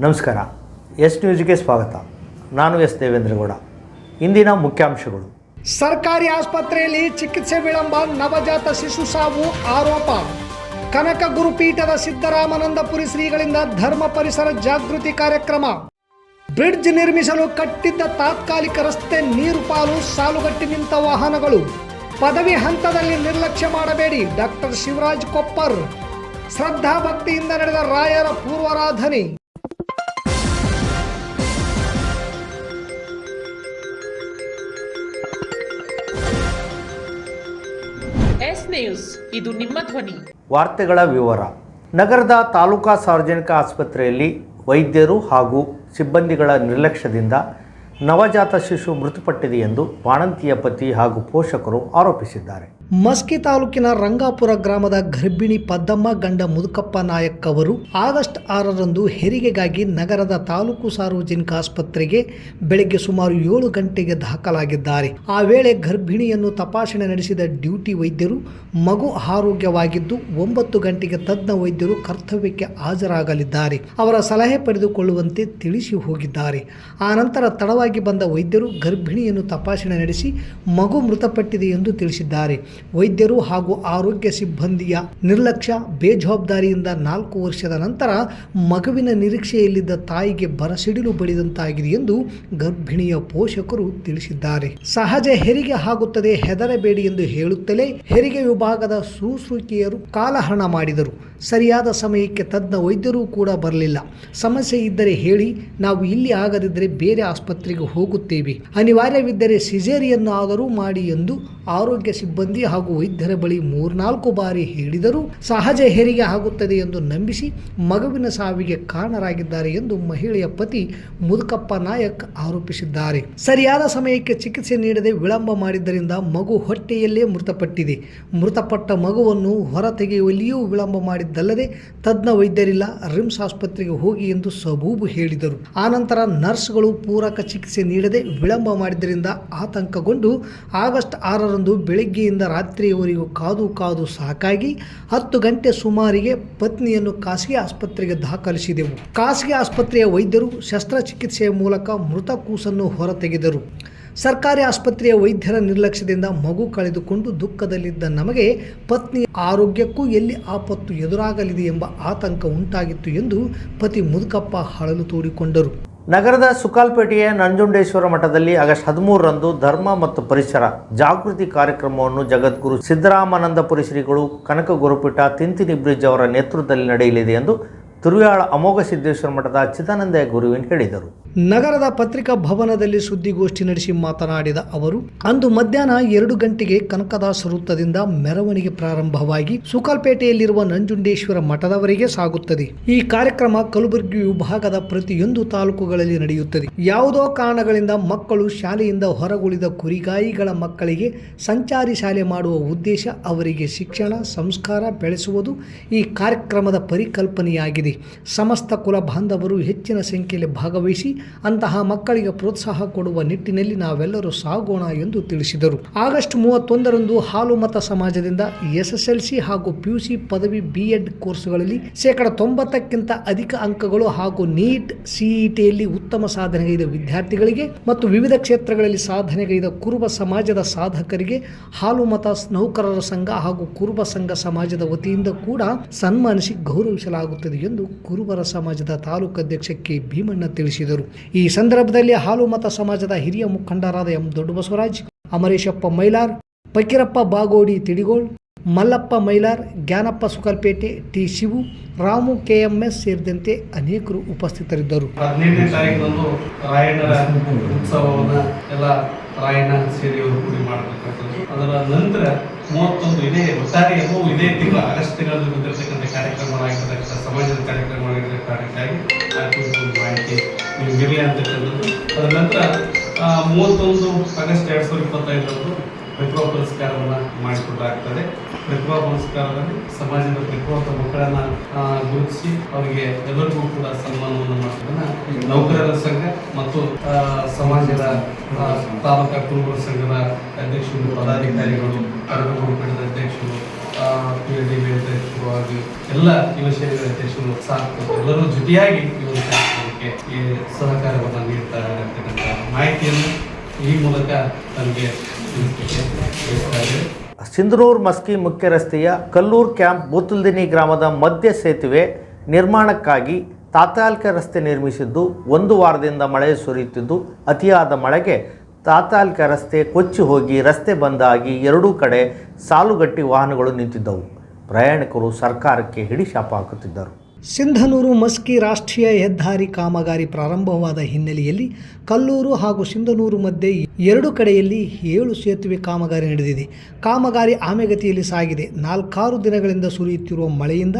ನಮಸ್ಕಾರ. ಎಸ್ ನ್ಯೂಸ್ಗೆ ಸ್ವಾಗತ. ನಾನು ಎಸ್ ದೇವೇಂದ್ರಗೌಡ. ಇಂದಿನ ಮುಖ್ಯಾಂಶಗಳು. ಸರ್ಕಾರಿ ಆಸ್ಪತ್ರೆಯಲ್ಲಿ ಚಿಕಿತ್ಸೆ ವಿಳಂಬ, ನವಜಾತ ಶಿಶು ಸಾವು ಆರೋಪ. ಕನಕ ಗುರುಪೀಠದ ಸಿದ್ದರಾಮಾನಂದಪುರಿ ಶ್ರೀಗಳಿಂದ ಧರ್ಮ ಪರಿಸರ ಜಾಗೃತಿ ಕಾರ್ಯಕ್ರಮ. ಬ್ರಿಡ್ಜ್ ನಿರ್ಮಿಸಲು ಕಟ್ಟಿದ್ದ ತಾತ್ಕಾಲಿಕ ರಸ್ತೆ ನೀರು ಪಾಲು ಸಾಲುಗಟ್ಟಿ ನಿಂತ ವಾಹನಗಳು. ಪದವಿ ಹಂತದಲ್ಲಿ ನಿರ್ಲಕ್ಷ್ಯ ಮಾಡಬೇಡಿ, ಡಾಕ್ಟರ್ ಶಿವರಾಜ್ ಕೊಪ್ಪರ್. ಶ್ರದ್ಧಾ ಭಕ್ತಿಯಿಂದ ನಡೆದ ರಾಯರ ಪೂರ್ವಾರಾಧನೆ. ನ್ಯೂಸ್ ಇದು ನಿಮ್ಮ ಧ್ವನಿ. ವಾರ್ತೆಗಳ ವಿವರ. ನಗರದ ತಾಲೂಕಾ ಸಾರ್ವಜನಿಕ ಆಸ್ಪತ್ರೆಯಲ್ಲಿ ವೈದ್ಯರು ಹಾಗೂ ಸಿಬ್ಬಂದಿಗಳ ನಿರ್ಲಕ್ಷ್ಯದಿಂದ ನವಜಾತ ಶಿಶು ಮೃತಪಟ್ಟಿದೆ ಎಂದು ಬಾಣಂತಿಯ ಪತಿ ಹಾಗೂ ಪೋಷಕರು ಆರೋಪಿಸಿದ್ದಾರೆ. ಮಸ್ಕಿ ತಾಲೂಕಿನ ರಂಗಾಪುರ ಗ್ರಾಮದ ಗರ್ಭಿಣಿ ಪದ್ದಮ್ಮ ಗಂಡ ಮುದುಕಪ್ಪ ನಾಯಕ್ ಅವರು ಆಗಸ್ಟ್ ಆರರಂದು ಹೆರಿಗೆಗಾಗಿ ನಗರದ ತಾಲೂಕು ಸಾರ್ವಜನಿಕ ಆಸ್ಪತ್ರೆಗೆ ಬೆಳಗ್ಗೆ ಸುಮಾರು ಏಳು ಗಂಟೆಗೆ ದಾಖಲಾಗಿದ್ದಾರೆ. ಆ ವೇಳೆ ಗರ್ಭಿಣಿಯನ್ನು ತಪಾಸಣೆ ನಡೆಸಿದ ಡ್ಯೂಟಿ ವೈದ್ಯರು ಮಗು ಆರೋಗ್ಯವಾಗಿದ್ದು ಒಂಬತ್ತು ಗಂಟೆಗೆ ತಜ್ಞ ವೈದ್ಯರು ಕರ್ತವ್ಯಕ್ಕೆ ಹಾಜರಾಗಲಿದ್ದಾರೆ. ಅವರ ಸಲಹೆ ಪಡೆದುಕೊಳ್ಳುವಂತೆ ತಿಳಿಸಿ ಹೋಗಿದ್ದಾರೆ. ಆ ನಂತರ ತಡವಾಗಿ ಬಂದ ವೈದ್ಯರು ಗರ್ಭಿಣಿಯನ್ನು ತಪಾಸಣೆ ನಡೆಸಿ ಮಗು ಮೃತಪಟ್ಟಿದೆ ಎಂದು ತಿಳಿಸಿದ್ದಾರೆ. ವೈದ್ಯರು ಹಾಗೂ ಆರೋಗ್ಯ ಸಿಬ್ಬಂದಿಯ ನಿರ್ಲಕ್ಷ್ಯ, ಬೇಜವಾಬ್ದಾರಿಯಿಂದ ನಾಲ್ಕು ವರ್ಷದ ನಂತರ ಮಗುವಿನ ನಿರೀಕ್ಷೆಯಲ್ಲಿದ್ದ ತಾಯಿಗೆ ಬರಸಿಡಿಲು ಬಡಿದಂತಾಗಿದೆ ಎಂದು ಗರ್ಭಿಣಿಯ ಪೋಷಕರು ತಿಳಿಸಿದ್ದಾರೆ. ಸಹಜ ಹೆರಿಗೆ ಆಗುತ್ತದೆ, ಹೆದರಬೇಡಿ ಎಂದು ಹೇಳುತ್ತಲೇ ಹೆರಿಗೆ ವಿಭಾಗದ ಸೂಸುಕಿಯರು ಕಾಲಹರಣ ಮಾಡಿದರು. ಸರಿಯಾದ ಸಮಯಕ್ಕೆ ತಜ್ಞ ವೈದ್ಯರು ಕೂಡ ಬರಲಿಲ್ಲ. ಸಮಸ್ಯೆ ಇದ್ದರೆ ಹೇಳಿ, ನಾವು ಇಲ್ಲಿ ಆಗದಿದ್ದರೆ ಬೇರೆ ಆಸ್ಪತ್ರೆಗೆ ಹೋಗುತ್ತೇವೆ. ಅನಿವಾರ್ಯವಿದ್ದರೆ ಸಿಜೇರಿಯನ್ನು ಆದರೂ ಮಾಡಿ ಎಂದು ಆರೋಗ್ಯ ಸಿಬ್ಬಂದಿ ಹಾಗೂ ವೈದ್ಯರ ಬಳಿ ಮೂರ್ನಾಲ್ಕು ಬಾರಿ ಹೇಳಿದರೂ ಸಹಜ ಹೆರಿಗೆ ಆಗುತ್ತದೆ ಎಂದು ನಂಬಿಸಿ ಮಗುವಿನ ಸಾವಿಗೆ ಕಾರಣರಾಗಿದ್ದಾರೆ ಎಂದು ಮಹಿಳೆಯ ಪತಿ ಮುದುಕಪ್ಪ ನಾಯಕ್ ಆರೋಪಿಸಿದ್ದಾರೆ. ಸರಿಯಾದ ಸಮಯಕ್ಕೆ ಚಿಕಿತ್ಸೆ ನೀಡದೆ ವಿಳಂಬ ಮಾಡಿದ್ದರಿಂದ ಮಗು ಹೊಟ್ಟೆಯಲ್ಲೇ ಮೃತಪಟ್ಟಿದೆ. ಮೃತಪಟ್ಟ ಮಗುವನ್ನು ಹೊರ ತೆಗೆಯುವಲ್ಲಿಯೂ ವಿಳಂಬ ಮಾಡಿದ್ದಲ್ಲದೆ ತಜ್ಞ ವೈದ್ಯರಿಲ್ಲ, ರಿಮ್ಸ್ ಆಸ್ಪತ್ರೆಗೆ ಹೋಗಿ ಎಂದು ಸಬೂಬು ಹೇಳಿದರು. ಆನಂತರ ನರ್ಸ್ಗಳು ಪೂರಕ ಚಿಕಿತ್ಸೆ ನೀಡದೆ ವಿಳಂಬ ಮಾಡಿದ್ದರಿಂದ ಆತಂಕಗೊಂಡು ಆಗಸ್ಟ್ ಆರರಂದು ಬೆಳಗ್ಗೆಯಿಂದ ರಾತ್ರಿಯವರೆಗೂ ಕಾದು ಕಾದು ಸಾಕಾಗಿ ಹತ್ತು ಗಂಟೆ ಸುಮಾರಿಗೆ ಪತ್ನಿಯನ್ನು ಖಾಸಗಿ ಆಸ್ಪತ್ರೆಗೆ ದಾಖಲಿಸಿದೆವು. ಖಾಸಗಿ ಆಸ್ಪತ್ರೆಯ ವೈದ್ಯರು ಶಸ್ತ್ರಚಿಕಿತ್ಸೆಯ ಮೂಲಕ ಮೃತ ಕೂಸನ್ನು ಹೊರತೆಗೆದರು. ಸರ್ಕಾರಿ ಆಸ್ಪತ್ರೆಯ ವೈದ್ಯರ ನಿರ್ಲಕ್ಷ್ಯದಿಂದ ಮಗು ಕಳೆದುಕೊಂಡು ದುಃಖದಲ್ಲಿದ್ದ ನಮಗೆ ಪತ್ನಿಯ ಆರೋಗ್ಯಕ್ಕೂ ಎಲ್ಲಿ ಆಪತ್ತು ಎದುರಾಗಲಿದೆ ಎಂಬ ಆತಂಕ ಉಂಟಾಗಿತ್ತು ಎಂದು ಪತಿ ಮುದುಕಪ್ಪ ಹಳಲು ತೋಡಿಕೊಂಡರು. ನಗರದ ಸುಕಾಲ್ಪೇಟೆಯ ನಂಜುಂಡೇಶ್ವರ ಮಠದಲ್ಲಿ ಆಗಸ್ಟ್ ಹದಿಮೂರರಂದು ಧರ್ಮ ಮತ್ತು ಪರಿಸರ ಜಾಗೃತಿ ಕಾರ್ಯಕ್ರಮವನ್ನು ಜಗದ್ಗುರು ಸಿದ್ದರಾಮಾನಂದಪುರಿ ಶ್ರೀಗಳು ಕನಕ ಗುರುಪೀಠ ತಿಂತಿನಿ ಬ್ರಿಡ್ಜ್ ಅವರ ನೇತೃತ್ವದಲ್ಲಿ ನಡೆಯಲಿದೆ ಎಂದು ತುರುಯಾಳ ಅಮೋಘ ಸಿದ್ದೇಶ್ವರ ಮಠದ ಚಿದಾನಂದ ಗುರುವಿನ್ ಹೇಳಿದರು. ನಗರದ ಪತ್ರಿಕಾ ಭವನದಲ್ಲಿ ಸುದ್ದಿಗೋಷ್ಠಿ ನಡೆಸಿ ಮಾತನಾಡಿದ ಅವರು, ಅಂದು ಮಧ್ಯಾಹ್ನ ಎರಡು ಗಂಟೆಗೆ ಕನಕದಾಸ ವೃತ್ತದಿಂದ ಮೆರವಣಿಗೆ ಪ್ರಾರಂಭವಾಗಿ ಸುಕಲ್ಪೇಟೆಯಲ್ಲಿರುವ ನಂಜುಂಡೇಶ್ವರ ಮಠದವರೆಗೆ ಸಾಗುತ್ತದೆ. ಈ ಕಾರ್ಯಕ್ರಮ ಕಲಬುರಗಿ ವಿಭಾಗದ ಪ್ರತಿಯೊಂದು ತಾಲೂಕುಗಳಲ್ಲಿ ನಡೆಯುತ್ತದೆ. ಯಾವುದೋ ಕಾರಣಗಳಿಂದ ಮಕ್ಕಳು ಶಾಲೆಯಿಂದ ಹೊರಗುಳಿದ ಕುರಿಗಾಯಿಗಳ ಮಕ್ಕಳಿಗೆ ಸಂಚಾರಿ ಶಾಲೆ ಮಾಡುವ ಉದ್ದೇಶ ಅವರಿಗೆ ಶಿಕ್ಷಣ, ಸಂಸ್ಕಾರ ಬೆಳೆಸುವುದು ಈ ಕಾರ್ಯಕ್ರಮದ ಪರಿಕಲ್ಪನೆಯಾಗಿದೆ. ಸಮಸ್ತ ಕುಲ ಬಾಂಧವರು ಹೆಚ್ಚಿನ ಸಂಖ್ಯೆಯಲ್ಲಿ ಭಾಗವಹಿಸಿ ಅಂತಹ ಮಕ್ಕಳಿಗೆ ಪ್ರೋತ್ಸಾಹ ಕೊಡುವ ನಿಟ್ಟಿನಲ್ಲಿ ನಾವೆಲ್ಲರೂ ಸಾಗೋಣ ಎಂದು ತಿಳಿಸಿದರು. ಆಗಸ್ಟ್ ಮೂವತ್ತೊಂದರಂದು ಹಾಲು ಮತ ಸಮಾಜದಿಂದ ಎಸ್ಎಸ್ಎಲ್ಸಿ ಹಾಗೂ ಪಿಯುಸಿ ಪದವಿ ಬಿ ಎಡ್ ಕೋರ್ಸ್ಗಳಲ್ಲಿ ಶೇಕಡ ತೊಂಬತ್ತಕ್ಕಿಂತ ಅಧಿಕ ಅಂಕಗಳು ಹಾಗೂ ನೀಟ್ ಸಿಇಟಿಯಲ್ಲಿ ಉತ್ತಮ ಸಾಧನೆಗೈದ ವಿದ್ಯಾರ್ಥಿಗಳಿಗೆ ಮತ್ತು ವಿವಿಧ ಕ್ಷೇತ್ರಗಳಲ್ಲಿ ಸಾಧನೆಗೈದ ಕುರುಬ ಸಮಾಜದ ಸಾಧಕರಿಗೆ ಹಾಲು ಮತ ನೌಕರರ ಸಂಘ ಹಾಗೂ ಕುರುಬ ಸಂಘ ಸಮಾಜದ ವತಿಯಿಂದ ಕೂಡ ಸನ್ಮಾನಿಸಿ ಗೌರವಿಸಲಾಗುತ್ತದೆ ಎಂದು ಕುರುಬರ ಸಮಾಜದ ತಾಲೂಕು ಅಧ್ಯಕ್ಷ ಕೆ. ಭೀಮಣ್ಣ ತಿಳಿಸಿದರು. ಈ ಸಂದರ್ಭದಲ್ಲಿ ಹಾಲು ಮತ ಸಮಾಜದ ಹಿರಿಯ ಮುಖಂಡರಾದ M Doddabasavaraj, Amareshappa Mailar, Fakirappa Bagodi Tidigol, Mallappa Mailar, Jnanappa Sukalpete T Shivu, Ramu KMS ಸೇರಿದಂತೆ ಅನೇಕರು ಉಪಸ್ಥಿತರಿದ್ದರು. ಹದಿನೆಂಟನೇ ತಾರೀಕಿನಂದು ರಾಯಣ್ಣರ ಉತ್ಸವವನ್ನು ಎಲ್ಲ ರಾಯಣ್ಣ ಸೇರಿಯವರು ಕೂಡಿ ಮಾಡತಕ್ಕಂಥದ್ದು. ಅದರ ನಂತರ ಮೂವತ್ತೊಂದು ಇದೇ ಒಟ್ಟಾರೆ ಎಲ್ಲವೂ ಇದೇ ತಿಂಗಳ, ಆಗಸ್ಟ್ ತಿಂಗಳಲ್ಲಿ ಬಂದಿರತಕ್ಕಂಥ ಕಾರ್ಯಕ್ರಮಗಳಾಗಿರ್ತಕ್ಕಂಥ ಸಮಾಜದ ಕಾರ್ಯಕ್ರಮಗಳಾಗಿರ್ತಕ್ಕಂಥ ಮಾಹಿತಿ ನಿಮಗಿರಲಿ ಅಂತಕ್ಕಂಥದ್ದು ಅದರ ನಂತರ ಮೂವತ್ತೊಂದು ಆಗಸ್ಟ್ ಎರಡು ಸಾವಿರದ ಇಪ್ಪತ್ತೈದರಂದು ಪ್ರತಿಭಾ ಪುರಸ್ಕಾರವನ್ನು ಮಾಡಿಕೊಡಲಾಗ್ತದೆ ಪ್ರತಿಭಾ ಪುರಸ್ಕಾರದಲ್ಲಿ ಸಮಾಜದ ಪ್ರತಿಭಾವಂತ ಮಕ್ಕಳನ್ನ ಗುರುತಿಸಿ ಅವರಿಗೆ ಎಲ್ಲರಿಗೂ ಕೂಡ ಸನ್ಮಾನವನ್ನು ಮಾಡೋದನ್ನ ನೌಕರರ ಸಂಘ ಮತ್ತು ಸಮಾಜದ ತಾಲೂಕ ಕುರುಬರ ಸಂಘದ ಅಧ್ಯಕ್ಷರು, ಪದಾಧಿಕಾರಿಗಳು ಕನ್ನಡ ಅಧ್ಯಕ್ಷರು ಪಿ ಡಿ ಬಿ ಅಧ್ಯಕ್ಷರು, ಹಾಗೂ ಎಲ್ಲ ಯುವ ಅಧ್ಯಕ್ಷರು ಸಾಕು ಎಲ್ಲರೂ ಜೊತೆಯಾಗಿ ಈ ಒಂದು ಈ ಸಹಕಾರವನ್ನು ನೀಡ್ತಾರೆ ಅಂತಕ್ಕಂಥ ಮಾಹಿತಿಯನ್ನು ಈ ಮೂಲಕ ತಮಗೆ ತಿಳಿಸ್ಲಿಕ್ಕೆ ಸಿಂಧನೂರ್ ಮಸ್ಕಿ ಮುಖ್ಯ ರಸ್ತೆಯ ಕಲ್ಲೂರು ಕ್ಯಾಂಪ್ ಬೂತಲ್ದಿನಿ ಗ್ರಾಮದ ಮಧ್ಯ ಸೇತುವೆ ನಿರ್ಮಾಣಕ್ಕಾಗಿ ತಾತ್ಕಾಲಿಕ ರಸ್ತೆ ನಿರ್ಮಿಸಿದ್ದು, ಒಂದು ವಾರದಿಂದ ಮಳೆ ಸುರಿಯುತ್ತಿದ್ದು, ಅತಿಯಾದ ಮಳೆಗೆ ತಾತ್ಕಾಲಿಕ ರಸ್ತೆ ಕೊಚ್ಚಿ ಹೋಗಿ ರಸ್ತೆ ಬಂದಾಗಿ ಎರಡೂ ಕಡೆ ಸಾಲುಗಟ್ಟಿ ವಾಹನಗಳು ನಿಂತಿದ್ದವು. ಪ್ರಯಾಣಿಕರು ಸರ್ಕಾರಕ್ಕೆ ಹಿಡಿಶಾಪ ಹಾಕುತ್ತಿದ್ದರು. ಸಿಂಧನೂರು ಮಸ್ಕಿ ರಾಷ್ಟ್ರೀಯ ಹೆದ್ದಾರಿ ಕಾಮಗಾರಿ ಪ್ರಾರಂಭವಾದ ಹಿನ್ನೆಲೆಯಲ್ಲಿ ಕಲ್ಲೂರು ಹಾಗೂ ಸಿಂಧನೂರು ಮಧ್ಯೆ ಎರಡು ಕಡೆಯಲ್ಲಿ ಏಳು ಸೇತುವೆ ಕಾಮಗಾರಿ ನಡೆದಿದೆ. ಕಾಮಗಾರಿ ಆಮೆಗತಿಯಲ್ಲಿ ಸಾಗಿದೆ. ನಾಲ್ಕಾರು ದಿನಗಳಿಂದ ಸುರಿಯುತ್ತಿರುವ ಮಳೆಯಿಂದ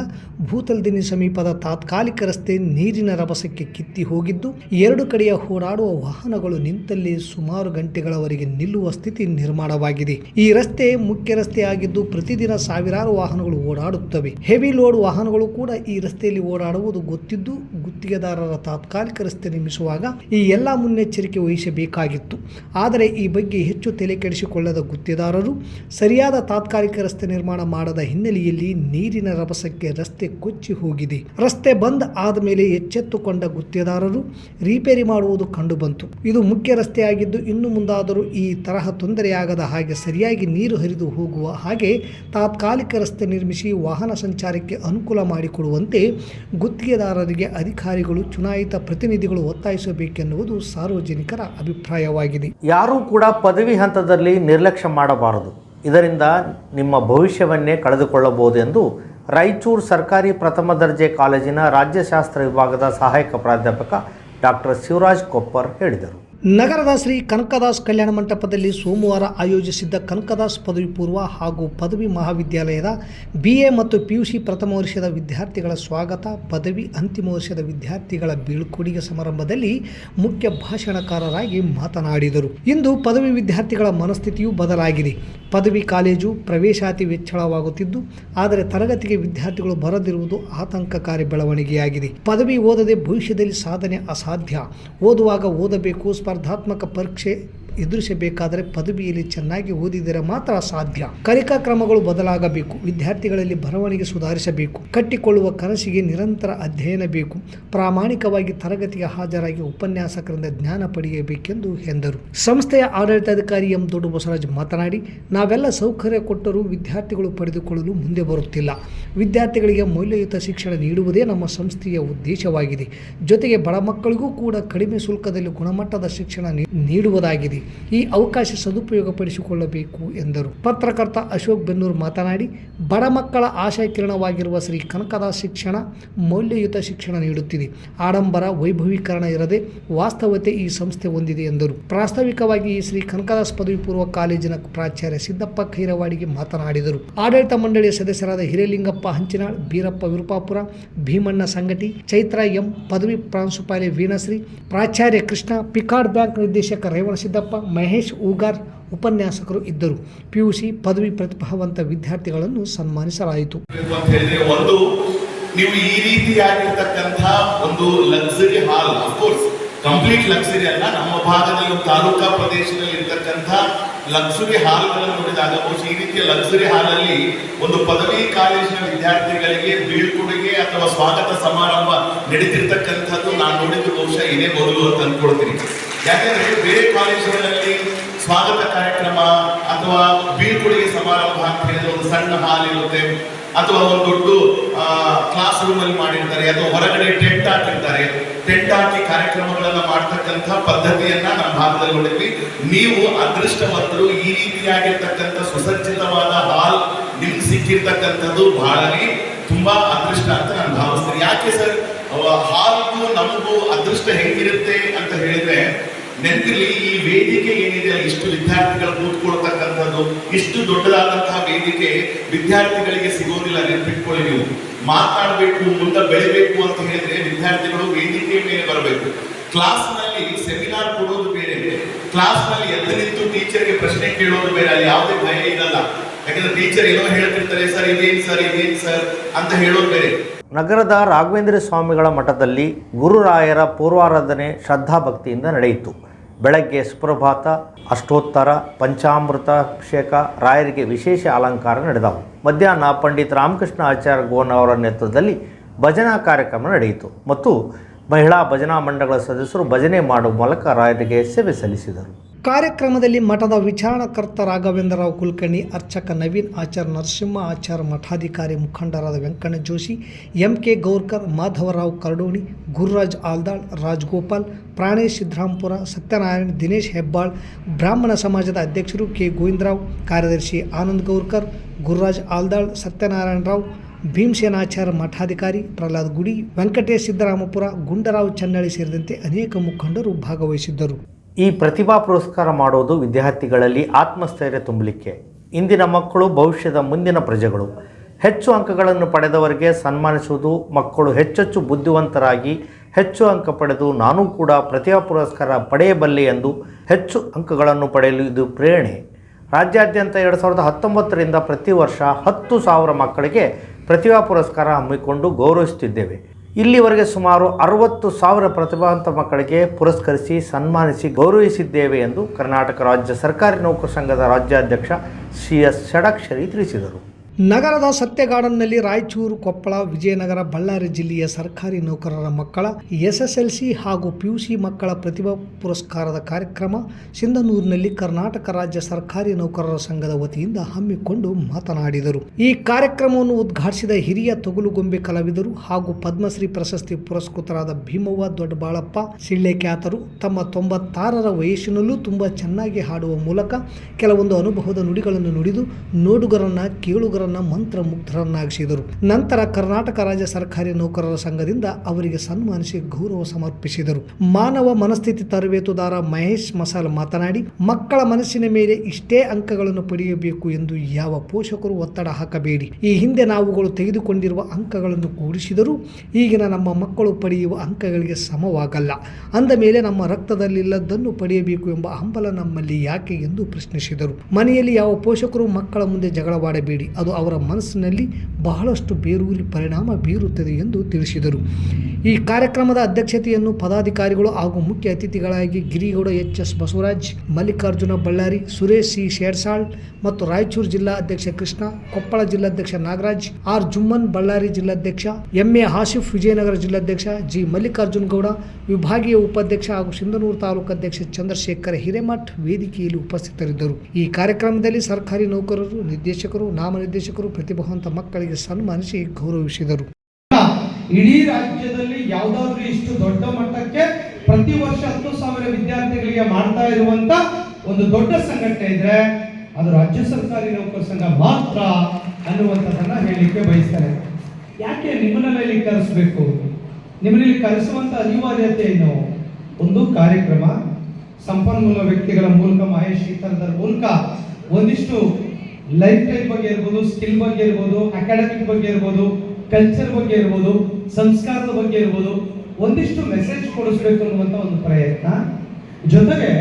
ಭೂತಲ್ದಿನಿ ಸಮೀಪದ ತಾತ್ಕಾಲಿಕ ರಸ್ತೆ ನೀರಿನ ರಭಸಕ್ಕೆ ಕಿತ್ತಿ ಹೋಗಿದ್ದು, ಎರಡು ಕಡೆಯ ಓಡಾಡುವ ವಾಹನಗಳು ನಿಂತಲ್ಲಿ ಸುಮಾರು ಗಂಟೆಗಳವರೆಗೆ ನಿಲ್ಲುವ ಸ್ಥಿತಿ ನಿರ್ಮಾಣವಾಗಿದೆ. ಈ ರಸ್ತೆ ಮುಖ್ಯ ರಸ್ತೆಯಾಗಿದ್ದು ಪ್ರತಿದಿನ ಸಾವಿರಾರು ವಾಹನಗಳು ಓಡಾಡುತ್ತವೆ. ಹೆವಿ ಲೋಡ್ ವಾಹನಗಳು ಕೂಡ ಈ ರಸ್ತೆಯಲ್ಲಿ ಓಡಾಡುವುದು ಗೊತ್ತಿದ್ದು ಗುತ್ತಿಗೆದಾರರ ತಾತ್ಕಾಲಿಕ ರಸ್ತೆ ನಿರ್ಮಿಸುವಾಗ ಈ ಎಲ್ಲ ಮುನ್ನೆಚ್ಚರಿಕೆ ವಹಿಸಬೇಕಾಗಿತ್ತು. ಆದರೆ ಈ ಬಗ್ಗೆ ಹೆಚ್ಚು ತಲೆ ಕೆಡಿಸಿಕೊಳ್ಳದ ಗುತ್ತಿಗೆದಾರರು ಸರಿಯಾದ ತಾತ್ಕಾಲಿಕ ರಸ್ತೆ ನಿರ್ಮಾಣ ಮಾಡದ ಹಿನ್ನೆಲೆಯಲ್ಲಿ ನೀರಿನ ರಭಸಕ್ಕೆ ರಸ್ತೆ ಕೊಚ್ಚಿ ಹೋಗಿದೆ. ರಸ್ತೆ ಬಂದ್ ಆದ ಮೇಲೆ ಎಚ್ಚೆತ್ತುಕೊಂಡ ಗುತ್ತಿಗೆದಾರರು ರಿಪೇರಿ ಮಾಡುವುದು ಕಂಡುಬಂತು. ಇದು ಮುಖ್ಯ ರಸ್ತೆಯಾಗಿದ್ದು ಇನ್ನು ಮುಂದಾದರೂ ಈ ತರಹ ತೊಂದರೆಯಾಗದ ಹಾಗೆ ಸರಿಯಾಗಿ ನೀರು ಹರಿದು ಹೋಗುವ ಹಾಗೆ ತಾತ್ಕಾಲಿಕ ರಸ್ತೆ ನಿರ್ಮಿಸಿ ವಾಹನ ಸಂಚಾರಕ್ಕೆ ಅನುಕೂಲ ಮಾಡಿಕೊಡುವಂತೆ ಗುತ್ತಿಗೆದಾರರಿಗೆ ಅಧಿಕಾರಿಗಳು, ಚುನಾಯಿತ ಪ್ರತಿನಿಧಿಗಳು ಒತ್ತಾಯಿಸಬೇಕೆನ್ನುವುದು ಸಾರ್ವಜನಿಕರ ಅಭಿಪ್ರಾಯವಾಗಿದೆ. ಯಾರೂ ಕೂಡ ಪದವಿ ಹಂತದಲ್ಲಿ ನಿರ್ಲಕ್ಷ್ಯ ಮಾಡಬಾರದು. ಇದರಿಂದ ನಿಮ್ಮ ಭವಿಷ್ಯವನ್ನೇ ಕಳೆದುಕೊಳ್ಳಬಹುದು ಎಂದು ರಾಯಚೂರು ಸರ್ಕಾರಿ ಪ್ರಥಮ ದರ್ಜೆ ಕಾಲೇಜಿನ ರಾಜ್ಯಶಾಸ್ತ್ರ ವಿಭಾಗದ ಸಹಾಯಕ ಪ್ರಾಧ್ಯಾಪಕ ಡಾಕ್ಟರ್ ಶಿವರಾಜ್ ಕೊಪ್ಪರ್ ಹೇಳಿದರು. ನಗರದ ಶ್ರೀ ಕನಕದಾಸ್ ಕಲ್ಯಾಣ ಮಂಟಪದಲ್ಲಿ ಸೋಮವಾರ ಆಯೋಜಿಸಿದ್ದ ಕನಕದಾಸ್ ಪದವಿ ಪೂರ್ವ ಹಾಗೂ ಪದವಿ ಮಹಾವಿದ್ಯಾಲಯದ ಬಿ ಎ ಮತ್ತು ಪಿ ಯು ಸಿ ಪ್ರಥಮ ವರ್ಷದ ವಿದ್ಯಾರ್ಥಿಗಳ ಸ್ವಾಗತ, ಪದವಿ ಅಂತಿಮ ವರ್ಷದ ವಿದ್ಯಾರ್ಥಿಗಳ ಬೀಳ್ಕೊಡುಗೆ ಸಮಾರಂಭದಲ್ಲಿ ಮುಖ್ಯ ಭಾಷಣಕಾರರಾಗಿ ಮಾತನಾಡಿದರು. ಇಂದು ಪದವಿ ವಿದ್ಯಾರ್ಥಿಗಳ ಮನಸ್ಥಿತಿಯು ಬದಲಾಗಿದೆ. ಪದವಿ ಕಾಲೇಜು ಪ್ರವೇಶಾತಿ ವೆಚ್ಚಳವಾಗುತ್ತಿದ್ದು ಆದರೆ ತರಗತಿಗೆ ವಿದ್ಯಾರ್ಥಿಗಳು ಬರದಿರುವುದು ಆತಂಕಕಾರಿ ಬೆಳವಣಿಗೆಯಾಗಿದೆ. ಪದವಿ ಓದದೆ ಭವಿಷ್ಯದಲ್ಲಿ ಸಾಧನೆ ಅಸಾಧ್ಯ. ಓದುವಾಗ ಓದಬೇಕು ಸ್ಪರ್ಧಾತ್ಮಕ ಪರೀಕ್ಷೆ ಎದುರಿಸಬೇಕಾದರೆ ಪದವಿಯಲ್ಲಿ ಚೆನ್ನಾಗಿ ಓದಿದರೆ ಮಾತ್ರ ಸಾಧ್ಯ. ಕಲಿಕಾ ಕ್ರಮಗಳು ಬದಲಾಗಬೇಕು. ವಿದ್ಯಾರ್ಥಿಗಳಲ್ಲಿ ಬರವಣಿಗೆ ಸುಧಾರಿಸಬೇಕು. ಕಟ್ಟಿಕೊಳ್ಳುವ ಕನಸಿಗೆ ನಿರಂತರ ಅಧ್ಯಯನ ಬೇಕು. ಪ್ರಾಮಾಣಿಕವಾಗಿ ತರಗತಿಗೆ ಹಾಜರಾಗಿ ಉಪನ್ಯಾಸಕರಿಂದ ಜ್ಞಾನ ಪಡೆಯಬೇಕೆಂದು ಎಂದರು. ಸಂಸ್ಥೆಯ ಆಡಳಿತಾಧಿಕಾರಿ ಎಂ. ದೊಡ್ಡ ಬಸವರಾಜ್ ಮಾತನಾಡಿ, ನಾವೆಲ್ಲ ಸೌಕರ್ಯ ಕೊಟ್ಟರೂ ವಿದ್ಯಾರ್ಥಿಗಳು ಪಡೆದುಕೊಳ್ಳಲು ಮುಂದೆ ಬರುತ್ತಿಲ್ಲ. ವಿದ್ಯಾರ್ಥಿಗಳಿಗೆ ಮೌಲ್ಯಯುತ ಶಿಕ್ಷಣ ನೀಡುವುದೇ ನಮ್ಮ ಸಂಸ್ಥೆಯ ಉದ್ದೇಶವಾಗಿದೆ. ಜೊತೆಗೆ ಬಡ ಮಕ್ಕಳಿಗೂ ಕೂಡ ಕಡಿಮೆ ಶುಲ್ಕದಲ್ಲಿ ಗುಣಮಟ್ಟದ ಶಿಕ್ಷಣ ನೀಡುವುದಾಗಿದೆ. ಈ ಅವಕಾಶ ಸದುಪಯೋಗಪಡಿಸಿಕೊಳ್ಳಬೇಕು ಎಂದರು. ಪತ್ರಕರ್ತ ಅಶೋಕ್ ಬೆನ್ನೂರು ಮಾತನಾಡಿ, ಬಡ ಮಕ್ಕಳ ಆಶಯ ಕಿರಣವಾಗಿರುವ ಶ್ರೀ ಕನಕದ ಶಿಕ್ಷಣ ಮೌಲ್ಯಯುತ ಶಿಕ್ಷಣ ನೀಡುತ್ತಿದೆ. ಆಡಂಬರ ವೈಭವೀಕರಣ ಇರದೆ ವಾಸ್ತವತೆ ಈ ಸಂಸ್ಥೆ ಹೊಂದಿದೆ ಎಂದರು. ಪ್ರಾಸ್ತಾವಿಕವಾಗಿ ಈ ಶ್ರೀ ಕನಕದಾಸ್ ಪದವಿ ಪೂರ್ವ ಕಾಲೇಜಿನ ಪ್ರಾಚಾರ್ಯ ಸಿದ್ದಪ್ಪ ಖೈರವಾಡಿಗೆ ಮಾತನಾಡಿದರು. ಆಡಳಿತ ಮಂಡಳಿಯ ಸದಸ್ಯರಾದ ಹಿರೇಲಿಂಗಪ್ಪ ಹಂಚಿನಾಳ್, ಬೀರಪ್ಪ ವಿರುಪಾಪುರ, ಭೀಮಣ್ಣ ಸಂಗಟಿ, ಚೈತ್ರ ಎಂ, ಪದವಿ ಪ್ರಾಂಶುಪಾಲೆ ವೀಣಶ್ರೀ, ಪ್ರಾಚಾರ್ಯ ಕೃಷ್ಣ ಪಿಕಾರ್ಡ್ ಬ್ಯಾಂಕ್ ನಿರ್ದೇಶಕ ರೇವಣ ಸಿದ್ದಪ್ಪ, ಮಹೇಶ್ ಉಗಾರ್ ಉಪನ್ಯಾಸಕರು ಇದ್ದರು. ಪಿಯುಸಿ ಪದವಿ ಪ್ರತಿಭಾವಂತ ವಿದ್ಯಾರ್ಥಿಗಳನ್ನು ಸನ್ಮಾನಿಸಲಾಯಿತು. ಒಂದು, ನೀವು ಈ ರೀತಿಯಾಗಿರ್ತಕ್ಕಂಥ ಒಂದು luxury hall of course complete luxury ಅಲ್ಲ, ನಮ್ಮ ಭಾಗದಲ್ಲಿ ತಾಲೂಕಾ ಪ್ರದೇಶದಲ್ಲಿ ಇರ್ತಕ್ಕಂಥ ಲಕ್ಸುರಿ ಹಾಲ್ಗಳನ್ನು ನೋಡಿದಾಗ ಬಹುಶಃ ಈ ರೀತಿಯ ಲಕ್ಸುರಿ ಹಾಲಲ್ಲಿ ಒಂದು ಪದವಿ ಕಾಲೇಜಿನ ವಿದ್ಯಾರ್ಥಿಗಳಿಗೆ ಬೀಳ್ಕೊಡುಗೆ ಅಥವಾ ಸ್ವಾಗತ ಸಮಾರಂಭ ನಡೀತಿರ್ತಕ್ಕಂಥದ್ದು ನಾನು ನೋಡಿದ್ದು ಬಹುಶಃ ಇದೇ ಮೊದಲು ಅಂತ ಅಂದ್ಕೊಳ್ತೀನಿ ಯಾಕಂದ್ರೆ ಬೇರೆ ಕಾಲೇಜುಗಳಲ್ಲಿ ಸ್ವಾಗತ ಕಾರ್ಯಕ್ರಮ ಅಥವಾ ಬೀಳ್ಕೊಡುಗೆ ಸಮಾರಂಭ ಅಂತ ಹೇಳಿದ್ರೆ ಒಂದು ಸಣ್ಣ ಹಾಲ್ ಇರುತ್ತೆ. ಅಥವಾ ಒಂದು ದೊಡ್ಡ ಕ್ಲಾಸ್ ರೂಮ್ ಅಲ್ಲಿ ಮಾಡಿರ್ತಾರೆ. ಅಥವಾ ಹೊರಗಡೆ ಟೆಂಟ್ ಹಾಕಿರ್ತಾರೆ. ಟೆಂಟ್ ಹಾಕಿ ಕಾರ್ಯಕ್ರಮಗಳನ್ನ ಮಾಡ್ತಕ್ಕಂಥ ಪದ್ಧತಿಯನ್ನ ನಮ್ಮ ಭಾಗದಲ್ಲಿ ನೋಡಿದ್ವಿ. ನೀವು ಅದೃಷ್ಟವಂತರು, ಈ ರೀತಿಯಾಗಿರ್ತಕ್ಕಂಥ ಸುಸಜ್ಜಿತವಾದ ಹಾಲ್ ನಿಮ್ಗೆ ಸಿಕ್ಕಿರ್ತಕ್ಕಂಥದ್ದು ಬಹಳನೇ ತುಂಬಾ ಅದೃಷ್ಟ ಅಂತ ನಾನು ಭಾವಿಸ್ತೀನಿ. ಯಾಕೆ ಸರ್? ಹಾಲ್ಗೂ ನಮಗೂ ಅದೃಷ್ಟ ಹೆಂಗಿರುತ್ತೆ ಅಂತ ಹೇಳಿದ್ರೆ ನೆನಪಿರ್ಲಿ, ಈ ವೇದಿಕೆ ಏನಿದೆ, ಇಷ್ಟು ವಿದ್ಯಾರ್ಥಿಗಳು ಕೂತ್ಕೊಳ್ತಕ್ಕಂಥದ್ದು, ಇಷ್ಟು ದೊಡ್ಡದಾದಂತಹ ವೇದಿಕೆ ವಿದ್ಯಾರ್ಥಿಗಳಿಗೆ ಸಿಗೋದಿಲ್ಲ ನೆನಪಿಟ್ಕೊಳ್ಳಿ ನೀವು. ಮಾತನಾಡಬೇಕು ಮುಂದೆ ಬೆಳಿಬೇಕು ಅಂತ ಹೇಳಿದ್ರೆ ವಿದ್ಯಾರ್ಥಿಗಳು ವೇದಿಕೆ ಮೇಲೆ ಬರಬೇಕು. ಕ್ಲಾಸ್ನಲ್ಲಿ ಸೆಮಿನಾರ್ ಕೊಡೋದು ಬೇರೆ. ಕ್ಲಾಸ್ನಲ್ಲಿ ಎದ್ದು ನಿಂತು ಟೀಚರ್ಗೆ ಪ್ರಶ್ನೆ ಕೇಳೋದು ಬೇರೆ, ಅಲ್ಲಿ ಯಾವುದೇ ಭಯ ಇರಲ್ಲ. ಯಾಕಂದ್ರೆ ಟೀಚರ್ ಏನೋ ಹೇಳ್ತಿರ್ತಾರೆ, ಸರ್, ಇದೇನ್ ಸರ್ ಇದೇನ್ ಸರ್ ಅಂತ ಹೇಳೋದು ಬೇರೆ. ನಗರದ ರಾಘವೇಂದ್ರ ಸ್ವಾಮಿಗಳ ಮಠದಲ್ಲಿ ಗುರುರಾಯರ ಪೂರ್ವಾರಾಧನೆ ಶ್ರದ್ಧಾಭಕ್ತಿಯಿಂದ ನಡೆಯಿತು. ಬೆಳಗ್ಗೆ ಸುಪ್ರಭಾತ, ಅಷ್ಟೋತ್ತರ, ಪಂಚಾಮೃತ, ಅಭಿಷೇಕ, ರಾಯರಿಗೆ ವಿಶೇಷ ಅಲಂಕಾರ ನಡೆದವು. ಮಧ್ಯಾಹ್ನ ಪಂಡಿತ್ ರಾಮಕೃಷ್ಣ ಆಚಾರ್ಯ ಗೋನ್ ಅವರ ನೇತೃತ್ವದಲ್ಲಿ ಭಜನಾ ಕಾರ್ಯಕ್ರಮ ನಡೆಯಿತು ಮತ್ತು ಮಹಿಳಾ ಭಜನಾ ಮಂಡಳಗಳ ಸದಸ್ಯರು ಭಜನೆ ಮಾಡುವ ಮೂಲಕ ರಾಯರಿಗೆ ಸೇವೆ ಸಲ್ಲಿಸಿದರು. ಕಾರ್ಯಕ್ರಮದಲ್ಲಿ ಮಠದ ವಿಚಾರಣಕರ್ತ ರಾಘವೇಂದ್ರರಾವ್ ಕುಲಕರ್ಣಿ, ಅರ್ಚಕ ನವೀನ್ ಆಚಾರ್, ನರಸಿಂಹ ಆಚಾರ್, ಮಠಾಧಿಕಾರಿ ಮುಖಂಡರಾದ ವೆಂಕಣ್ಣ ಜೋಶಿ ಎಂ ಕೆ ಗೌರ್ಕರ್, ಮಾಧವರಾವ್ ಕರಡೋಣಿ, ಗುರುರಾಜ್ ಆಲ್ದಾಳ್, ರಾಜ್ಗೋಪಾಲ್, ಪ್ರಾಣೇಶ್ ಸಿದ್ರಾಂಪುರ ಸತ್ಯನಾರಾಯಣ್, ದಿನೇಶ್ ಹೆಬ್ಬಾಳ್, ಬ್ರಾಹ್ಮಣ ಸಮಾಜದ ಅಧ್ಯಕ್ಷರು ಕೆ ಗೋವಿಂದರಾವ್, ಕಾರ್ಯದರ್ಶಿ ಆನಂದ್ ಗೌರ್ಕರ್, ಗುರುರಾಜ್ ಆಲ್ದಾಳ್, ಸತ್ಯನಾರಾಯಣ ರಾವ್ ಭೀಮಸೇನಾಚಾರ್ಯ ಮಠಾಧಿಕಾರಿ ಪ್ರಹ್ಲಾದ್ ಗುಡಿ, ವೆಂಕಟೇಶ್ ಸಿದ್ದರಾಮಪುರ, ಗುಂಡರಾವ್ ಚನ್ನಳ್ಳಿ ಸೇರಿದಂತೆ ಅನೇಕ ಮುಖಂಡರು ಭಾಗವಹಿಸಿದ್ದರು. ಈ ಪ್ರತಿಭಾ ಪುರಸ್ಕಾರ ಮಾಡೋದು ವಿದ್ಯಾರ್ಥಿಗಳಲ್ಲಿ ಆತ್ಮಸ್ಥೈರ್ಯ ತುಂಬಲಿಕ್ಕೆ. ಇಂದಿನ ಮಕ್ಕಳು ಭವಿಷ್ಯದ ಮುಂದಿನ ಪ್ರಜೆಗಳು. ಹೆಚ್ಚು ಅಂಕಗಳನ್ನು ಪಡೆದವರಿಗೆ ಸನ್ಮಾನಿಸುವುದು ಮಕ್ಕಳು ಹೆಚ್ಚೆಚ್ಚು ಬುದ್ಧಿವಂತರಾಗಿ, ಹೆಚ್ಚು ಅಂಕ ಪಡೆದು ನಾನು ಕೂಡ ಪ್ರತಿಭಾ ಪುರಸ್ಕಾರ ಪಡೆಯಬಲ್ಲೆ ಎಂದು ಹೆಚ್ಚು ಅಂಕಗಳನ್ನು ಪಡೆಯಲು ಇದು ಪ್ರೇರಣೆ. ರಾಜ್ಯಾದ್ಯಂತ ಎರಡು ಸಾವಿರದ ಹತ್ತೊಂಬತ್ತರಿಂದ ಪ್ರತಿ ವರ್ಷ ಹತ್ತು ಸಾವಿರ ಮಕ್ಕಳಿಗೆ ಪ್ರತಿಭಾ ಪುರಸ್ಕಾರ ಹಮ್ಮಿಕೊಂಡು ಗೌರವಿಸುತ್ತಿದ್ದೇವೆ. ಇಲ್ಲಿವರೆಗೆ ಸುಮಾರು ಅರವತ್ತು ಸಾವಿರ ಪ್ರತಿಭಾವಂತ ಮಕ್ಕಳಿಗೆ ಪುರಸ್ಕರಿಸಿ ಸನ್ಮಾನಿಸಿ ಗೌರವಿಸಿದ್ದೇವೆ ಎಂದು ಕರ್ನಾಟಕ ರಾಜ್ಯ ಸರ್ಕಾರಿ ನೌಕರ ಸಂಘದ ರಾಜ್ಯಾಧ್ಯಕ್ಷ ಸಿ ಎಸ್ ಷಡಕ್ಷರಿ ತಿಳಿಸಿದರು. ನಗರದ ಸತ್ಯಗಾರ್ಡನ್ನಲ್ಲಿ ರಾಯಚೂರು, ಕೊಪ್ಪಳ, ವಿಜಯನಗರ, ಬಳ್ಳಾರಿ ಜಿಲ್ಲೆಯ ಸರ್ಕಾರಿ ನೌಕರರ ಮಕ್ಕಳ ಎಸ್ಎಸ್ಎಲ್ಸಿ ಹಾಗೂ ಪಿಯುಸಿ ಮಕ್ಕಳ ಪ್ರತಿಭಾ ಪುರಸ್ಕಾರದ ಕಾರ್ಯಕ್ರಮ ಸಿಂಧನೂರಿನಲ್ಲಿ ಕರ್ನಾಟಕ ರಾಜ್ಯ ಸರ್ಕಾರಿ ನೌಕರರ ಸಂಘದ ವತಿಯಿಂದ ಹಮ್ಮಿಕೊಂಡು ಮಾತನಾಡಿದರು. ಈ ಕಾರ್ಯಕ್ರಮವನ್ನು ಉದ್ಘಾಟಿಸಿದ ಹಿರಿಯ ತೊಗಲುಗೊಂಬೆ ಕಲಾವಿದರು ಹಾಗೂ ಪದ್ಮಶ್ರೀ ಪ್ರಶಸ್ತಿ ಪುರಸ್ಕೃತರಾದ ಭೀಮವ್ವ ದೊಡ್ಡಬಾಳಪ್ಪ ಸಿಳ್ಳೆಕ್ಯಾತರು ತಮ್ಮ ತೊಂಬತ್ತಾರರ ವಯಸ್ಸಿನಲ್ಲೂ ತುಂಬ ಚೆನ್ನಾಗಿ ಹಾಡುವ ಮೂಲಕ ಕೆಲವೊಂದು ಅನುಭವದ ನುಡಿಗಳನ್ನು ನುಡಿದು ನೋಡುಗರನ್ನ ಕೇಳುಗರನ್ನ ಮಂತ್ರಮುಗ್ಧರನ್ನಾಗಿಸಿದರು. ನಂತರ ಕರ್ನಾಟಕ ರಾಜ್ಯ ಸರ್ಕಾರಿ ನೌಕರರ ಸಂಘದಿಂದ ಅವರಿಗೆ ಸನ್ಮಾನಿಸಿ ಗೌರವ ಸಮರ್ಪಿಸಿದರು. ಮಾನವ ಮನಸ್ಥಿತಿ ತರಬೇತುದಾರ ಮಹೇಶ್ ಮಸಾಲ್ ಮಾತನಾಡಿ, ಮಕ್ಕಳ ಮನಸ್ಸಿನ ಮೇಲೆ ಇಷ್ಟೇ ಅಂಕಗಳನ್ನು ಪಡೆಯಬೇಕು ಎಂದು ಯಾವ ಪೋಷಕರು ಒತ್ತಡ ಹಾಕಬೇಡಿ. ಈ ಹಿಂದೆ ನಾವುಗಳು ತೆಗೆದುಕೊಂಡಿರುವ ಅಂಕಗಳನ್ನು ಕೂಡಿಸಿದರೂ ಈಗಿನ ನಮ್ಮ ಮಕ್ಕಳು ಪಡೆಯುವ ಅಂಕಗಳಿಗೆ ಸಮವಾಗಲ್ಲ. ಅಂದ ಮೇಲೆ ನಮ್ಮ ರಕ್ತದಲ್ಲಿಲ್ಲದನ್ನು ಪಡೆಯಬೇಕು ಎಂಬ ಹಂಬಲ ನಮ್ಮಲ್ಲಿ ಯಾಕೆ ಎಂದು ಪ್ರಶ್ನಿಸಿದರು. ಮನೆಯಲ್ಲಿ ಯಾವ ಪೋಷಕರು ಮಕ್ಕಳ ಮುಂದೆ ಜಗಳವಾಡಬೇಡಿ, ಅದು ಅವರ ಮನಸ್ಸಿನಲ್ಲಿ ಬಹಳಷ್ಟು ಬೇರೂರಿ ಪರಿಣಾಮ ಬೀರುತ್ತದೆ ಎಂದು ತಿಳಿಸಿದರು. ಈ ಕಾರ್ಯಕ್ರಮದ ಅಧ್ಯಕ್ಷತೆಯನ್ನು ಪದಾಧಿಕಾರಿಗಳು ಹಾಗೂ ಮುಖ್ಯ ಅತಿಥಿಗಳಾಗಿ Girigowda H S Basavaraj, Mallikarjuna Ballari, Suresh C Shersal ಮತ್ತು ರಾಯಚೂರು ಜಿಲ್ಲಾ ಅಧ್ಯಕ್ಷ ಕೃಷ್ಣ, ಕೊಪ್ಪಳ ಜಿಲ್ಲಾಧ್ಯಕ್ಷ ನಾಗರಾಜ್, ಆರ್ ಜುಮ್ಮನ್ ಬಳ್ಳಾರಿ ಜಿಲ್ಲಾಧ್ಯಕ್ಷ ಎಂಎ ಹಾಸಿಫ್ ವಿಜಯನಗರ ಜಿಲ್ಲಾಧ್ಯಕ್ಷ ಜಿ ಮಲ್ಲಿಕಾರ್ಜುನ ಗೌಡ, ವಿಭಾಗೀಯ ಉಪಾಧ್ಯಕ್ಷ ಹಾಗೂ ಸಿಂಧನೂರು ತಾಲೂಕು ಅಧ್ಯಕ್ಷ ಚಂದ್ರಶೇಖರ ಹಿರೇಮಠ್ ವೇದಿಕೆಯಲ್ಲಿ ಉಪಸ್ಥಿತರಿದ್ದರು. ಈ ಕಾರ್ಯಕ್ರಮದಲ್ಲಿ ಸರ್ಕಾರಿ ನೌಕರರು, ನಿರ್ದೇಶಕರು ನಾಮನಿರ್ದೇಶಕರು ಪ್ರತಿಭಾವಂತ ಮಕ್ಕಳಿಗೆ ಸನ್ಮಾನಿಸಿ ಗೌರವಿಸಿದರು. ಇಡೀ ರಾಜ್ಯದಲ್ಲಿ ಯಾವುದಾದ್ರೂ ಇಷ್ಟು ದೊಡ್ಡ ಮಟ್ಟಕ್ಕೆ ಪ್ರತಿ ವರ್ಷ ಹತ್ತು ಸಾವಿರ ವಿದ್ಯಾರ್ಥಿಗಳಿಗೆ ಮಾಡ್ತಾ ಇರುವಂತ ಒಂದು ದೊಡ್ಡ ಸಂಘಟನೆ ಇದ್ರೆ ಅದು ರಾಜ್ಯ ಸರ್ಕಾರಿ ನೌಕರ ಸಂಘ ಮಾತ್ರ ಅನ್ನುವಂಥದ್ದನ್ನ ಹೇಳಲಿಕ್ಕೆ ಬಯಸ್ತಾರೆ. ಯಾಕೆ ನಿಮ್ಮನ ಮೇಲೆ ಕರೆಸಬೇಕು? ನಿಮ್ಮಲ್ಲಿ ಕರೆಸುವಂತ ಅನಿವಾರ್ಯತೆ ಏನು? ಒಂದು ಕಾರ್ಯಕ್ರಮ, ಸಂಪನ್ಮೂಲ ವ್ಯಕ್ತಿಗಳ ಮೂಲಕ, ಮಹೇಶ್ ಥರದರ ಮೂಲಕ ಒಂದಿಷ್ಟು ಲೈಫ್ ಸ್ಟೈಲ್ ಬಗ್ಗೆ ಇರ್ಬೋದು ಸ್ಕಿಲ್ ಬಗ್ಗೆ ಇರ್ಬೋದು ಅಕಾಡೆಮಿಕ್ ಬಗ್ಗೆ ಇರ್ಬೋದು ಕಲ್ಚರ್ ಬಗ್ಗೆ ಇರ್ಬೋದು, ಸಂಸ್ಕಾರದ ಬಗ್ಗೆ ಇರ್ಬೋದು, ಒಂದಿಷ್ಟು ಮೆಸೇಜ್ ಕೊಡಿಸ್ಬೇಕು ಅನ್ನುವಂಥ ಒಂದು ಪ್ರಯತ್ನ. ಜೊತೆಗೆ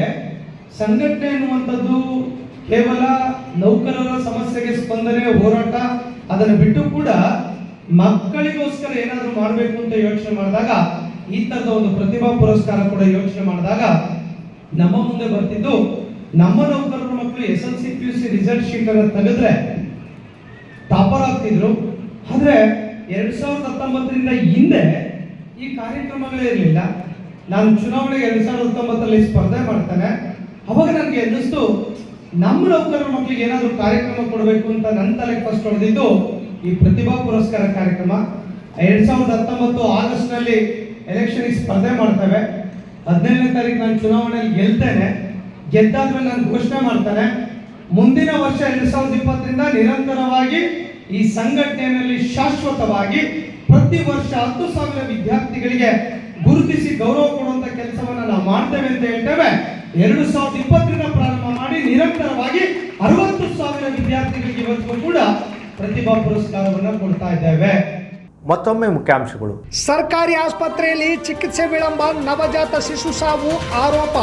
ಸಂಘಟನೆ ಅನ್ನುವಂಥದ್ದು ಕೇವಲ ನೌಕರರ ಸಮಸ್ಯೆಗೆ ಸ್ಪಂದನೆ, ಹೋರಾಟ, ಅದನ್ನು ಬಿಟ್ಟು ಕೂಡ ಮಕ್ಕಳಿಗೋಸ್ಕರ ಏನಾದರೂ ಮಾಡಬೇಕು ಅಂತ ಯೋಚನೆ ಮಾಡಿದಾಗ, ಈ ತರದ ಒಂದು ಪ್ರತಿಭಾ ಪುರಸ್ಕಾರ ಕೂಡ ಯೋಚನೆ ಮಾಡಿದಾಗ ನಮ್ಮ ಮುಂದೆ ಬರ್ತಿದ್ದು ನಮ್ಮ ನೌಕರರ ಮಕ್ಕಳು S L C, P U C result sheet ಅನ್ನು ತೆಗೆದ್ರೆ ಟಾಪರ್ ಆಗ್ತಿದ್ರು. ಆದ್ರೆ ಎರಡ್ ಸಾವಿರದ ಹತ್ತೊಂಬತ್ತರಿಂದ ಹಿಂದೆ ಈ ಕಾರ್ಯಕ್ರಮಗಳೇ ಇರಲಿಲ್ಲ. ನಾನು ಚುನಾವಣೆಗೆ ಎರಡ್ ಸಾವಿರದ ಹತ್ತೊಂಬತ್ತರಲ್ಲಿ ಸ್ಪರ್ಧೆ ಮಾಡ್ತೇನೆ. ಅವಾಗ ನನಗೆ ಅನ್ನಿಸ್ತು, ನಮ್ಮ ನೌಕರರ ಮಕ್ಕಳಿಗೆ ಏನಾದರೂ ಕಾರ್ಯಕ್ರಮ ಕೊಡಬೇಕು ಅಂತ ನನ್ನ ತಲೆಗೆ ಫಸ್ಟ್ ಹೊಡೆದಿದ್ದು ಈ ಪ್ರತಿಭಾ ಪುರಸ್ಕಾರ ಕಾರ್ಯಕ್ರಮ. ಎರಡ್ ಸಾವಿರದ ಹತ್ತೊಂಬತ್ತು ಆಗಸ್ಟ್ನಲ್ಲಿ ಎಲೆಕ್ಷನ್ ಸ್ಪರ್ಧೆ ಮಾಡ್ತೇವೆ. ಹದಿನೈದನೇ ತಾರೀಕು ನಾನು ಚುನಾವಣೆಯಲ್ಲಿ ಗೆಲ್ತೇನೆ. ಗೆದ್ದಾದ್ಮೇಲೆ ನಾನು ಘೋಷಣೆ ಮಾಡ್ತಾನೆ ಮುಂದಿನ ವರ್ಷ ಎರಡ್ ಸಾವಿರದ ಇಪ್ಪತ್ತರಿಂದ ನಿರಂತರವಾಗಿ ಈ ಸಂಘಟನೆಯಲ್ಲಿ ಶಾಶ್ವತವಾಗಿ ಪ್ರತಿ ವರ್ಷ ಹತ್ತು ಸಾವಿರ ವಿದ್ಯಾರ್ಥಿಗಳಿಗೆ ಗುರುತಿಸಿ ಗೌರವ ಕೊಡುವಂತ ಕೆಲಸವನ್ನ ನಾವು ಮಾಡ್ತೇವೆ ಅಂತ ಹೇಳ್ತೇವೆ. ಎರಡು ಸಾವಿರದ ಇಪ್ಪತ್ತರಿಂದ ಪ್ರಾರಂಭ ಮಾಡಿ ನಿರಂತರವಾಗಿ ಅರವತ್ತು ಸಾವಿರ ವಿದ್ಯಾರ್ಥಿಗಳಿಗೆ ಇವತ್ತು ಕೂಡ ಪ್ರತಿಭಾ ಪುರಸ್ಕಾರವನ್ನ ಕೊಡ್ತಾ ಇದ್ದೇವೆ. ಮತ್ತೊಮ್ಮೆ ಮುಖ್ಯಾಂಶಗಳು. ಸರ್ಕಾರಿ ಆಸ್ಪತ್ರೆಯಲ್ಲಿ ಚಿಕಿತ್ಸೆ ವಿಳಂಬ ನವಜಾತ ಶಿಶು ಸಾವು ಆರೋಪ.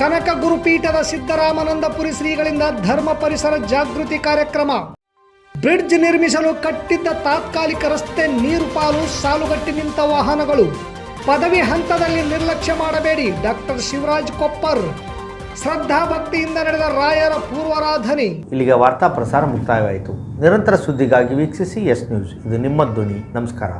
ಕನಕ ಗುರುಪೀಠದ ಸಿದ್ದರಾಮಾನಂದಪುರಿ ಶ್ರೀಗಳಿಂದ ಧರ್ಮ ಪರಿಸರ ಜಾಗೃತಿ ಕಾರ್ಯಕ್ರಮ. ಬ್ರಿಡ್ಜ್ ನಿರ್ಮಿಸಲು ಕಟ್ಟಿದ್ದ ತಾತ್ಕಾಲಿಕ ರಸ್ತೆ, ನೀರು ಪಾಲು, ಸಾಲುಗಟ್ಟಿ ನಿಂತ ವಾಹನಗಳು. ಪದವಿ ಹಂತದಲ್ಲಿ ನಿರ್ಲಕ್ಷ್ಯ ಮಾಡಬೇಡಿ, ಡಾಕ್ಟರ್ ಶಿವರಾಜ್ ಕೊಪ್ಪರ್. ಶ್ರದ್ಧಾ ಭಕ್ತಿಯಿಂದ ನಡೆದ ರಾಯರ ಪೂರ್ವಾರಾಧನೆ. ಇಲ್ಲಿಗೆ ವಾರ್ತಾ ಪ್ರಸಾರ ಮುಕ್ತಾಯವಾಯಿತು. ನಿರಂತರ ಸುದ್ದಿಗಾಗಿ ವೀಕ್ಷಿಸಿ ಎಸ್ ನ್ಯೂಸ್. ಇದು ನಿಮ್ಮ ಧ್ವನಿ. ನಮಸ್ಕಾರ.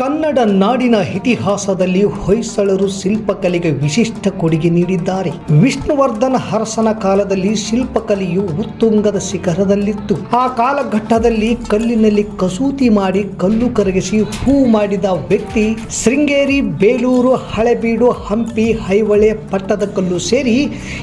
ಕನ್ನಡ ನಾಡಿನ ಇತಿಹಾಸದಲ್ಲಿ ಹೊಯ್ಸಳರು ಶಿಲ್ಪಕಲೆಗೆ ವಿಶಿಷ್ಟ ಕೊಡುಗೆ ನೀಡಿದ್ದಾರೆ. ವಿಷ್ಣುವರ್ಧನ ಹರಸನ ಕಾಲದಲ್ಲಿ ಶಿಲ್ಪಕಲೆಯು ಉತ್ತುಂಗದ ಶಿಖರದಲ್ಲಿತ್ತು. ಆ ಕಾಲಘಟ್ಟದಲ್ಲಿ ಕಲ್ಲಿನಲ್ಲಿ ಕಸೂತಿ ಮಾಡಿ ಕಲ್ಲು ಕರಗಿಸಿ ಹೂ ಮಾಡಿದ ವ್ಯಕ್ತಿ ಶೃಂಗೇರಿ ಬೇಲೂರು ಹಳೆಬೀಡು ಹಂಪಿ ಐಹೊಳೆ ಪಟ್ಟದಕಲ್ಲು ಸೇರಿ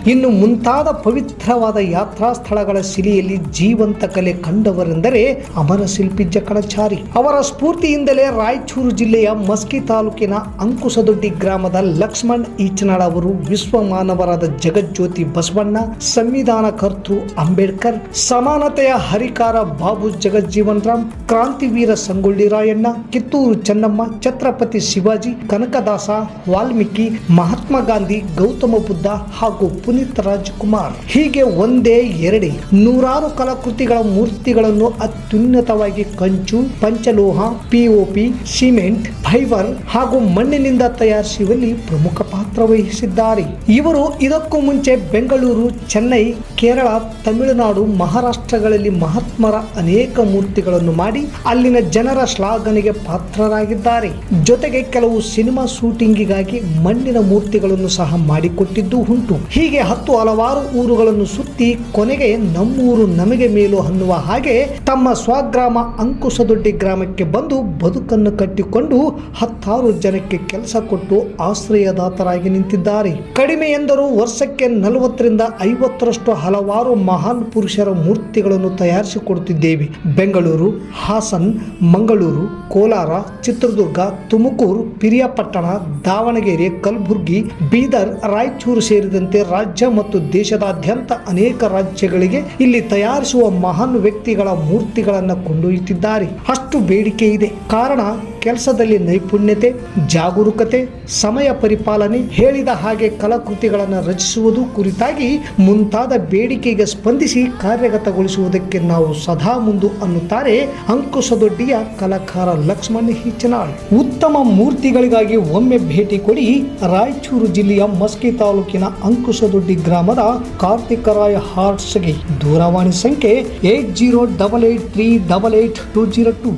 ಇನ್ನು ಮುಂತಾದ ಪವಿತ್ರವಾದ ಯಾತ್ರಾ ಸ್ಥಳಗಳ ಶಿಲೆಯಲ್ಲಿ ಜೀವಂತ ಕಲೆ ಕಂಡವರೆಂದರೆ ಅಮರ ಶಿಲ್ಪಿ ಜಕಣಚಾರಿ. ಅವರ ಸ್ಫೂರ್ತಿಯಿಂದಲೇ ರಾಯಚೂರು ಜಿಲ್ಲೆಯ ಮಸ್ಕಿ ತಾಲೂಕಿನ ಅಂಕುಸದೊಡ್ಡಿ ಗ್ರಾಮದ ಲಕ್ಷ್ಮಣ್ ಈಚನಾಳ ಅವರು ವಿಶ್ವ ಮಾನವರಾದ ಜಗಜ್ಯೋತಿ ಬಸವಣ್ಣ, ಸಂವಿಧಾನ ಕರ್ತೃ ಅಂಬೇಡ್ಕರ್, ಸಮಾನತೆಯ ಹರಿಕಾರ ಬಾಬು ಜಗಜ್ಜೀವನ್ ರಾಮ್ ಕ್ರಾಂತಿವೀರ ಸಂಗೊಳ್ಳಿ ರಾಯಣ್ಣ, ಕಿತ್ತೂರು ಚೆನ್ನಮ್ಮ, ಛತ್ರಪತಿ ಶಿವಾಜಿ, ಕನಕದಾಸ, ವಾಲ್ಮೀಕಿ, ಮಹಾತ್ಮ ಗಾಂಧಿ, ಗೌತಮ ಬುದ್ಧ ಹಾಗೂ ಪುನೀತ್ ರಾಜ್ಕುಮಾರ್. ಹೀಗೆ ಒಂದೇ ಎರಡೇ ನೂರಾರು ಕಲಾಕೃತಿಗಳ ಮೂರ್ತಿಗಳನ್ನು ಅತ್ಯುನ್ನತವಾಗಿ ಕಂಚು, ಪಂಚಲೋಹ ಪಿಒಪಿ agreement ಫೈಬರ್ ಹಾಗೂ ಮಣ್ಣಿನಿಂದ ತಯಾರಿಸುವಲ್ಲಿ ಪ್ರಮುಖ ಪಾತ್ರ ವಹಿಸಿದ್ದಾರೆ. ಇವರು ಇದಕ್ಕೂ ಮುಂಚೆ ಬೆಂಗಳೂರು, ಚೆನ್ನೈ, ಕೇರಳ, ತಮಿಳುನಾಡು, ಮಹಾರಾಷ್ಟ್ರಗಳಲ್ಲಿ ಮಹಾತ್ಮರ ಅನೇಕ ಮೂರ್ತಿಗಳನ್ನು ಮಾಡಿ ಅಲ್ಲಿನ ಜನರ ಶ್ಲಾಘನೆಗೆ ಪಾತ್ರರಾಗಿದ್ದಾರೆ. ಜೊತೆಗೆ ಕೆಲವು ಸಿನಿಮಾ ಶೂಟಿಂಗಿಗಾಗಿ ಮಣ್ಣಿನ ಮೂರ್ತಿಗಳನ್ನು ಸಹ ಮಾಡಿಕೊಟ್ಟಿದ್ದು ಉಂಟು. ಹೀಗೆ ಹತ್ತು ಹಲವಾರು ಊರುಗಳನ್ನು ಸುತ್ತಿ ಕೊನೆಗೆ ನಮ್ಮೂರು ನಮಗೆ ಮೇಲು ಅನ್ನುವ ಹಾಗೆ ತಮ್ಮ ಸ್ವಗ್ರಾಮ ಅಂಕುಸದೊಡ್ಡಿ ಗ್ರಾಮಕ್ಕೆ ಬಂದು ಬದುಕನ್ನು ಕಟ್ಟಿಕೊಂಡು ಹತ್ತಾರು ಜನಕ್ಕೆ ಕೆಲಸ ಕೊಟ್ಟು ಆಶ್ರಯದಾತರಾಗಿ ನಿಂತಿದ್ದಾರೆ. ಕಡಿಮೆ ಎಂದರೂ ವರ್ಷಕ್ಕೆ ನಲವತ್ತರಿಂದ ಐವತ್ತರಷ್ಟು ಹಲವಾರು ಮಹಾನ್ ಪುರುಷರ ಮೂರ್ತಿಗಳನ್ನು ತಯಾರಿಸಿಕೊಡುತ್ತಿದ್ದೇವೆ. ಬೆಂಗಳೂರು, ಹಾಸನ್, ಮಂಗಳೂರು, ಕೋಲಾರ, ಚಿತ್ರದುರ್ಗ, ತುಮಕೂರು, ಪಿರಿಯಾಪಟ್ಟಣ, ದಾವಣಗೆರೆ, ಕಲಬುರಗಿ, ಬೀದರ್, ರಾಯಚೂರು ಸೇರಿದಂತೆ ರಾಜ್ಯ ಮತ್ತು ದೇಶದಾದ್ಯಂತ ಅನೇಕ ರಾಜ್ಯಗಳಿಗೆ ಇಲ್ಲಿ ತಯಾರಿಸುವ ಮಹಾನ್ ವ್ಯಕ್ತಿಗಳ ಮೂರ್ತಿಗಳನ್ನು ಕೊಂಡೊಯ್ಯುತ್ತಿದ್ದಾರೆ. ಅಷ್ಟು ಬೇಡಿಕೆ ಇದೆ. ಕಾರಣ ಕೆಲಸದಲ್ಲಿ ನೈಪುಣ್ಯತೆ, ಜಾಗರೂಕತೆ, ಸಮಯ ಪರಿಪಾಲನೆ ಹೇಳಿದ ಹಾಗೆ ಕಲಾಕೃತಿಗಳನ್ನು ರಚಿಸುವುದು ಕುರಿತಾಗಿ ಮುಂತಾದ ಬೇಡಿಕೆಗೆ ಸ್ಪಂದಿಸಿ ಕಾರ್ಯಗತಗೊಳಿಸುವುದಕ್ಕೆ ನಾವು ಸದಾ ಮುಂದು ಅನ್ನುತ್ತಾರೆ ಅಂಕುಶದೊಡ್ಡಿಯ ಕಲಾಕಾರ ಲಕ್ಷ್ಮಣ್ ಹಿಚ್ಚನಾಳ್. ಉತ್ತಮ ಮೂರ್ತಿಗಳಿಗಾಗಿ ಒಮ್ಮೆ ಭೇಟಿ ಕೊಡಿ ರಾಯಚೂರು ಜಿಲ್ಲೆಯ ಮಸ್ಕಿ ತಾಲೂಕಿನ ಅಂಕುಶದೊಡ್ಡಿ ಗ್ರಾಮದ ಕಾರ್ತಿಕರಾಯ ಹಾರ್ಟ್ಸ್ಗೆ ದೂರವಾಣಿ ಸಂಖ್ಯೆ eight zero double eight three double eight two zero two.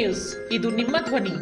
News ಇದು ನಿಮ್ಮ ಧ್ವನಿ